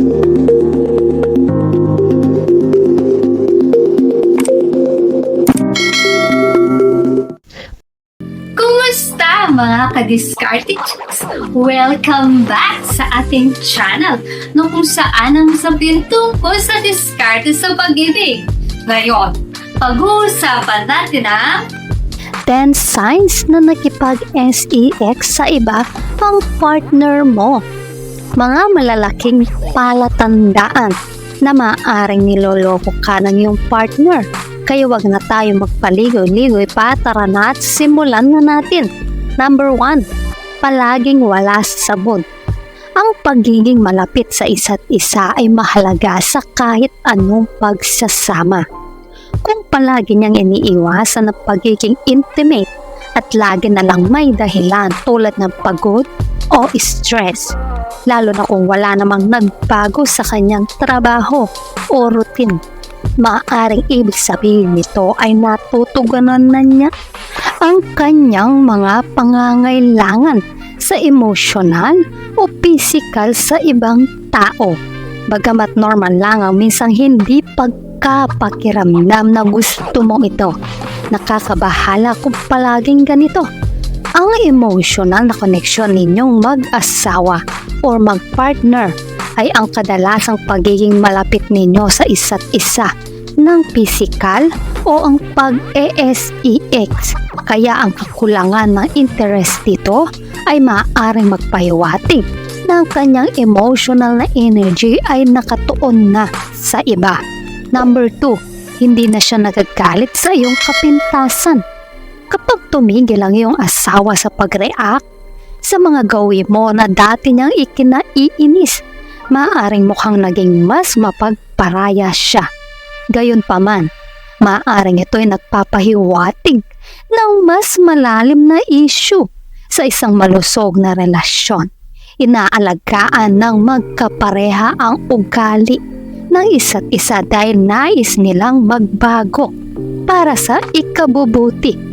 Kumusta mga ka-discarded chicks? Welcome back sa ating channel no kung saan ang sabihin tungkol sa diskarte sa pag-ibig. Ngayon, pag-uusapan natin ang 10 signs na nakipag-SEX sa iba ang partner mo. Mga malalaking palatandaan na maaaring niloloko ka ng iyong partner. Kaya wag na tayo magpaligoy-ligoy pa, tara na at simulan na natin. Number 1, palaging wala sa sabon. Ang pagiging malapit sa isa't isa ay mahalaga sa kahit anong pagsasama kung palagi niyang iniiwasan ang pagiging intimate at lagi na lang may dahilan tulad ng pagod o stress. Lalo na kung wala namang nagbago sa kanyang trabaho o routine. Maaaring ibig sabihin nito ay natutugunan na niya ang kanyang mga pangangailangan sa emosyonal o physical sa ibang tao. Bagamat normal lang ang minsang hindi pagkapakiramdam na gusto mo ito. Nakakabahala kung palaging ganito. Ang emotional na koneksyon ninyong mag-asawa or mag-partner ay ang kadalasang pagiging malapit ninyo sa isa't isa ng physical o ang pag-ESEX. Kaya ang kakulangan ng interest dito ay maaaring magpahiwatig na ang kanyang emotional na energy ay nakatuon na sa iba. Number 2, hindi na siya nagagalit sa iyong kapintasan. Kapag tumigil ang iyong asawa sa pag-react sa mga gawin mo na dati niyang ikinaiinis, maaaring mukhang naging mas mapagparaya siya. Gayon pa man, maaaring ito ay nagpapahiwatig ng mas malalim na issue sa isang malusog na relasyon. Inaalagaan ng magkapareha ang ugali ng isa't isa dahil nais nilang magbago para sa ikabubuti.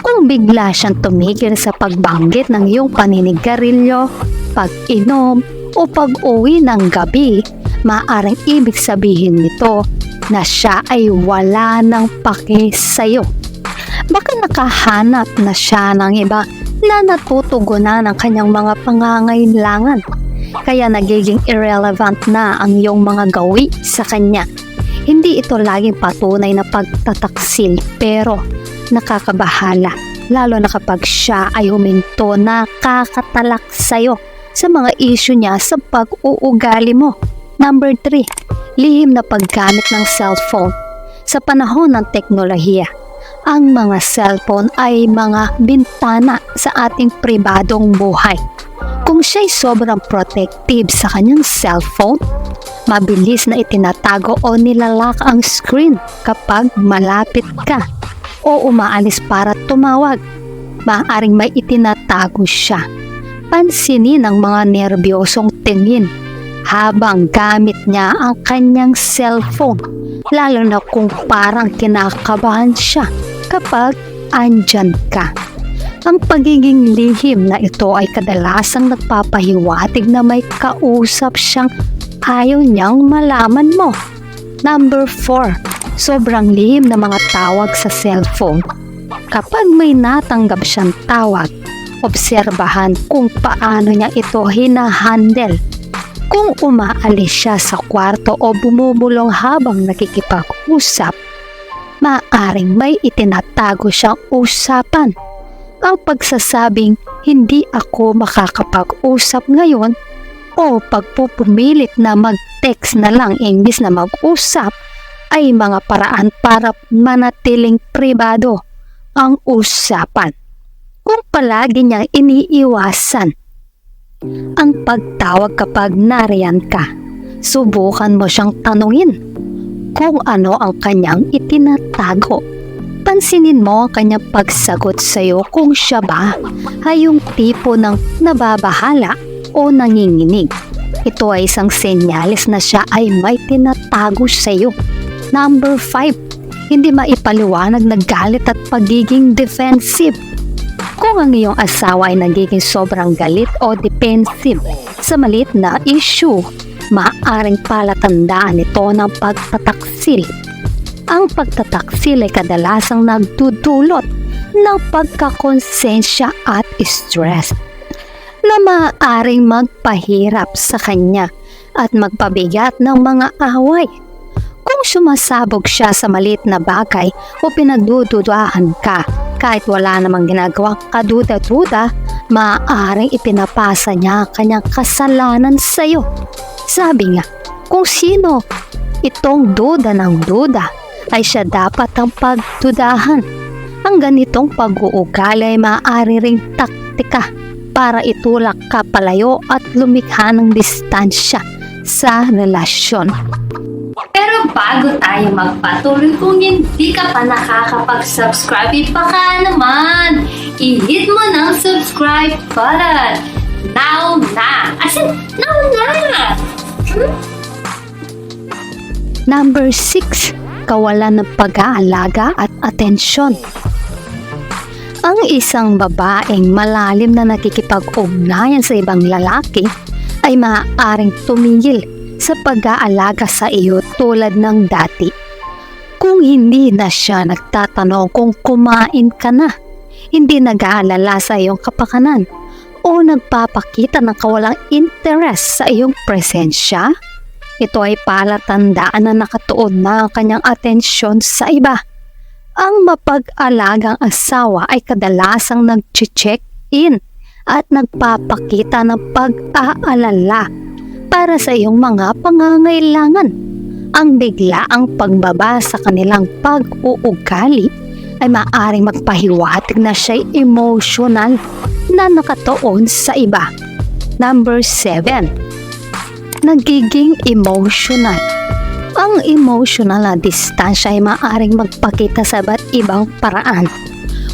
Kung bigla siyang tumigil sa pagbanggit ng iyong paninigarilyo, pag-inom o pag-uwi ng gabi, maaring ibig sabihin nito na siya ay wala ng pake sa'yo. Baka nakahanap na siya ng iba na natutugunan ng kanyang mga pangangailangan. Kaya nagiging irrelevant na ang iyong mga gawi sa kanya. Hindi ito laging patunay na pagtataksil pero nakakabahala lalo na kapag siya ay huminto na kakatalak sa'yo sa mga issue niya sa pag-uugali mo. Number 3, lihim na paggamit ng cellphone. Sa panahon ng teknolohiya, ang mga cellphone ay mga bintana sa ating pribadong buhay. Kung siya'y sobrang protective sa kanyang cellphone, mabilis na itinatago o nilalak ang screen kapag malapit ka o umaalis para tumawag. Maaaring may itinatago siya. Pansinin ang mga nerbyosong tingin habang gamit niya ang kanyang cellphone lalo na kung parang kinakabahan siya kapag andyan ka. Ang pagiging lihim na ito ay kadalasang nagpapahiwatig na may kausap siyang ayaw niyang malaman mo. Number 4. Sobrang lihim na mga tawag sa cellphone. Kapag may natanggap siyang tawag, obserbahan kung paano niya ito hinahandle. Kung umaalis siya sa kwarto o bumubulong habang nakikipag-usap, maaring may itinatago siyang usapan. Ang pagsasabing hindi ako makakapag-usap ngayon o pagpupumilit na mag-text na lang imbis na mag-usap ay mga paraan para manatiling pribado ang usapan. Kung palagi niyang iniiwasan ang pagtawag kapag nariyan ka, subukan mo siyang tanungin kung ano ang kanyang itinatago. Pansinin mo ang kanyang pagsagot sa iyo kung siya ba ay yung tipo ng nababahala o nanginginig. Ito ay isang senyales na siya ay may tinatago sa iyo. Number 5. Hindi maipaliwanag na galit at pagiging defensive. Kung ang iyong asawa ay nagiging sobrang galit o defensive sa malit na issue, maaring palatandaan ito ng pagtataksil. Ang pagtataksil ay kadalasang nagdudulot ng pagkakonsensya at stress na maaaring magpahirap sa kanya at magpabigat ng mga away. Kung sumasabog siya sa malit na bagay o pinagdududahan ka kahit wala namang ginagawang kaduda-duda, maaaring ipinapasa niya ang kanyang kasalanan sa iyo. Sabi nga, kung sino itong duda ng duda ay siya dapat ang pagdudahan. Ang ganitong pag-uugali ay maaari ring taktika para itulak ka palayo at lumikha ng distansya sa relasyon. Bago tayo magpatuloy, kung hindi ka pa nakakapag-subscribe, ipaka naman! I-hit mo ng subscribe button! Now na! As in, now na! Hmm? Number 6. Kawalan ng pag-aalaga at atensyon. Ang isang babaeng malalim na nakikipag-ugnayan sa ibang lalaki ay maaaring tumigil sa pag-aalaga sa iyo tulad ng dati. Kung hindi na siya nagtatanong kung kumain ka na, hindi nag-aalala sa iyong kapakanan, o nagpapakita ng kawalang interes sa iyong presensya, ito ay palatandaan na nakatuon na ang kanyang atensyon sa iba. Ang mapag-alagang asawa ay kadalasang nag-check in at nagpapakita ng pag-aalala para sa iyong mga pangangailangan. Ang bigla ang pagbaba sa kanilang pag-uugali ay maaring magpahiwatig na siya'y emotional na nakatuon sa iba. Number 7. Nagiging emotional. Ang emotional na distansya ay maaring magpakita sa iba't ibang paraan.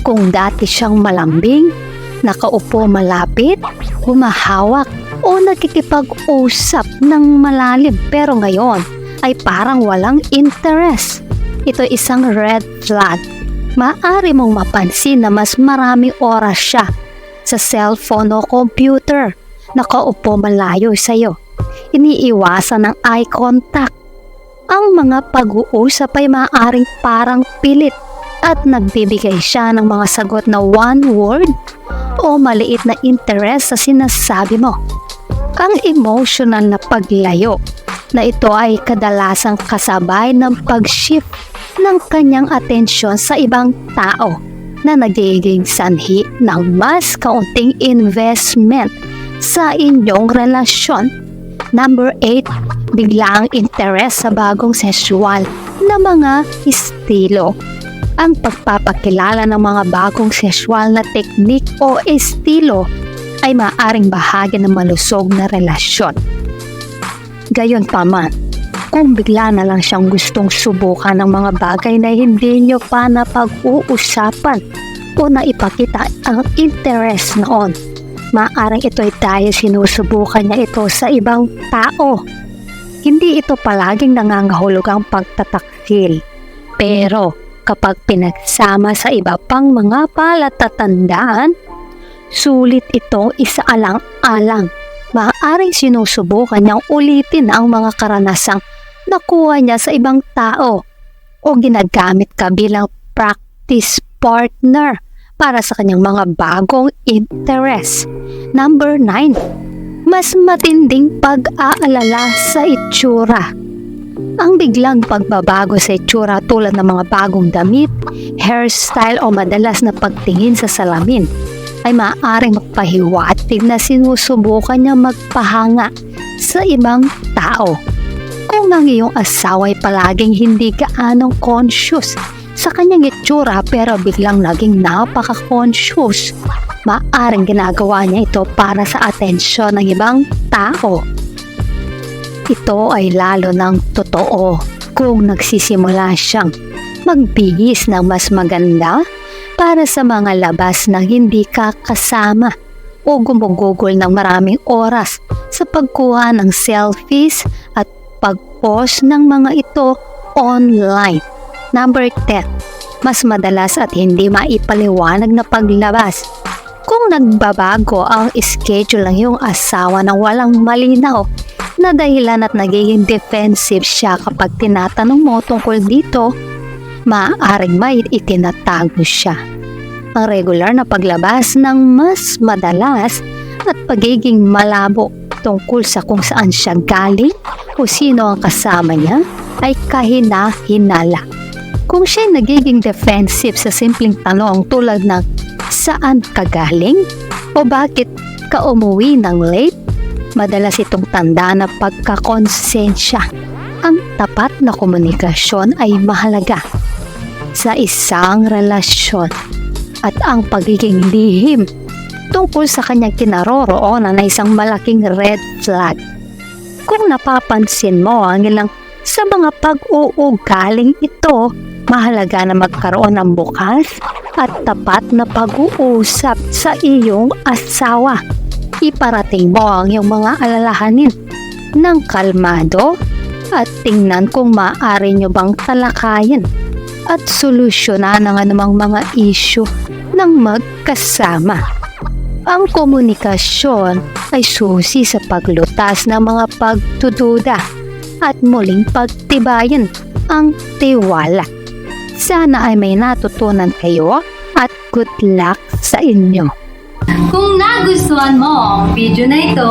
Kung dati siyang malambing, nakaupo malapit, humahawak o nakikipag-usap ng malalim pero ngayon ay parang walang interest. Ito isang red flag. Maari mong mapansin na mas maraming oras siya sa cellphone o computer. Nakaupo malayo sa iyo. Iniiwasan ng eye contact. Ang mga pag-uusap ay maaaring parang pilit at nagbibigay siya ng mga sagot na one word o maliit na interest sa sinasabi mo. Ang emotional na paglayo na ito ay kadalasang kasabay ng pag-shift ng kanyang atensyon sa ibang tao na nagiging sanhi ng mas kaunting investment sa inyong relasyon. Number 8, biglaang interes sa bagong sexual na mga estilo. Ang pagpapakilala ng mga bagong sexual na teknik o estilo ay maaring bahagi ng malusog na relasyon. Gayon pa man, kung bigla na lang siyang gustong subukan ng mga bagay na hindi niyo pa napag-uusapan o naipakita ang interest noon, maaring ito ay dahil sinusubukan niya ito sa ibang tao. Hindi ito palaging nangangahulugang pagtataksil. Pero kapag pinagsama sa iba pang mga palatatandaan, sulit itong isaalang-alang. Maaaring sinusubukan niyang ulitin ang mga karanasang nakuha niya sa ibang tao o ginagamit ka bilang practice partner para sa kanyang mga bagong interest. Number 9. Mas matinding pag-aalala sa itsura. Ang biglang pagbabago sa itsura tulad ng mga bagong damit, hairstyle o madalas na pagtingin sa salamin ay maaaring magpahiwatig na sinusubukan niya magpahanga sa ibang tao. Kung ang iyong asawa ay palaging hindi gaanong conscious sa kanyang itsura pero biglang naging napaka-conscious, maaaring ginagawa niya ito para sa atensyon ng ibang tao. Ito ay lalo ng totoo kung nagsisimula siyang magbihis ng mas maganda para sa mga labas na hindi ka kasama o gumugugol ng maraming oras sa pagkuha ng selfies at pag-post ng mga ito online. Number 10. Mas madalas at hindi maipaliwanag na paglabas. Kung nagbabago ang schedule ng iyong asawa ng walang malinaw na dahilan at nagiging defensive siya kapag tinatanong mo tungkol dito, maaaring may itinatago siya. Ang regular na paglabas ng mas madalas at pagiging malabo tungkol sa kung saan siya galing o sino ang kasama niya ay kahina-hinala. Kung siya nagiging defensive sa simpleng tanong tulad ng saan ka galing o bakit ka umuwi ng late, madalas itong tanda na pagkakonsensya. Ang tapat na komunikasyon ay mahalaga sa isang relasyon at ang pagiging lihim tungkol sa kanyang kinaroroonan na isang malaking red flag. Kung napapansin mo ang ilang sa mga pag-uugaling ito, mahalaga na magkaroon ng bukas at tapat na pag-uusap sa iyong asawa. Iparating mo ang iyong mga alalahanin ng kalmado at tingnan kung maaari nyo bang talakayin at solusyonan ang anumang mga issue ng magkasama. Ang komunikasyon ay susi sa paglutas ng mga pagtududa at muling pagtibayan ang tiwala. Sana ay may natutunan kayo at good luck sa inyo. Kung nagustuhan mo ang video na ito,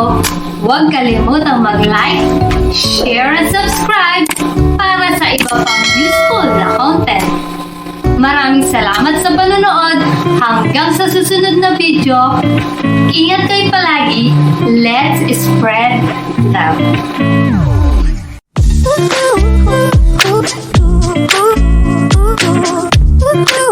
huwag kalimutang mag-like, share at subscribe iba pang useful na content. Maraming salamat sa panonood. Hanggang sa susunod na video, ingat kayo palagi. Let's spread love. Ooh, ooh, ooh, ooh, ooh, ooh, ooh.